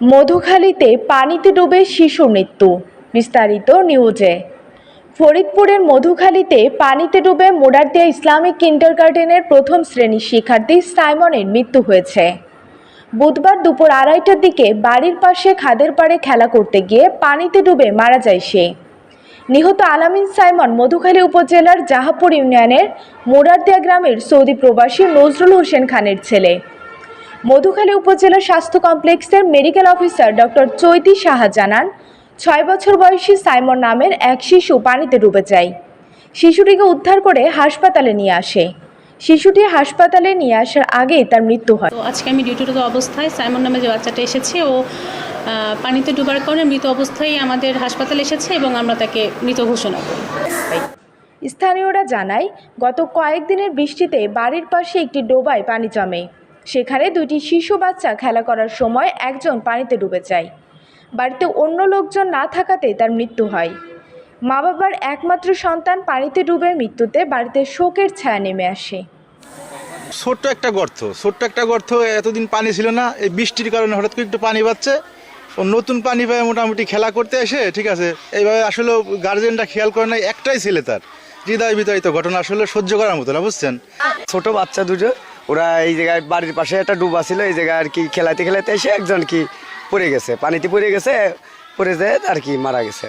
মধুখালীতে পানিতে ডুবে শিশু মৃত্যু। বিস্তারিত নিউজে। ফরিদপুরের মধুখালীতে পানিতে ডুবে মোডারদিয়া ইসলামিক কিন্ডারগার্টেনের প্রথম শ্রেণির শিক্ষার্থী সাইমনের মৃত্যু হয়েছে। বুধবার দুপুর আড়াইটার দিকে বাড়ির পাশে খাদের পাড়ে খেলা করতে গিয়ে পানিতে ডুবে মারা যায় সে। নিহত আলামিন সাইমন মধুখালী উপজেলার জাহাপুর ইউনিয়নের মোডারদিয়া গ্রামের সৌদি প্রবাসী নজরুল হোসেন খানের ছেলে। মধুখালী উপজেলা স্বাস্থ্য কমপ্লেক্সের medical officer doctor Chaiti Saha জানান ছয় বছর বয়সী সাইমন নামের এক শিশু পানিতে ডুবে যায়। শিশুটিকে উদ্ধার করে হাসপাতালে নিয়ে আসে। শিশুটি হাসপাতালে নিয়ে আসার আগেই তার মৃত্যু হয়। তো আজকে আমি ডিউটিরত অবস্থায় সাইমন নামে যে বাচ্চাটা এসেছে ও পানিতে ডুবার কারণে মৃত অবস্থায় আমাদের হাসপাতালে এসেছে এবং আমরা তাকে মৃত ঘোষণা করি। স্থানীয়রা জানায় গত কয়েকদিনের বৃষ্টিতে বাড়ির পাশে একটি ডোবায় পানি জমে। সেখানে দুটি শিশু বাচ্চা খেলা করার সময় একজন পানিতে ডুবে যায়। বাড়িতে অন্য লোকজন না থাকাতে তার মৃত্যু হয়। মা বাবার একমাত্র সন্তান পানিতে ডুবে মৃত্যুতে বাড়িতে শোকের ছায়া নেমে আসে। ছোট্ট একটা গর্ত ছোট্ট একটা গর্ত এতদিন পানি ছিল না এই বৃষ্টির কারণে হঠাৎ করে একটু পানি পাচ্ছে ও নতুন পানি পায় মোটামুটি খেলা করতে এসে ঠিক আছে এইভাবে আসলে গার্জেনটা খেয়াল করে নাই একটাই ছেলে তার। হৃদয় বিতাড়িত ঘটনা আসলে সহ্য করার মতো না বুঝছেন? ছোট বাচ্চা দুটো ওরা এই জায়গায় বাড়ির পাশে একটা ডুবা ছিল এই জায়গায় আর কি খেলাতে খেলাতে এসে একজন কি পড়ে গেছে, পানিতে পড়ে গেছে, পড়ে যেয়ে আর কি মারা গেছে।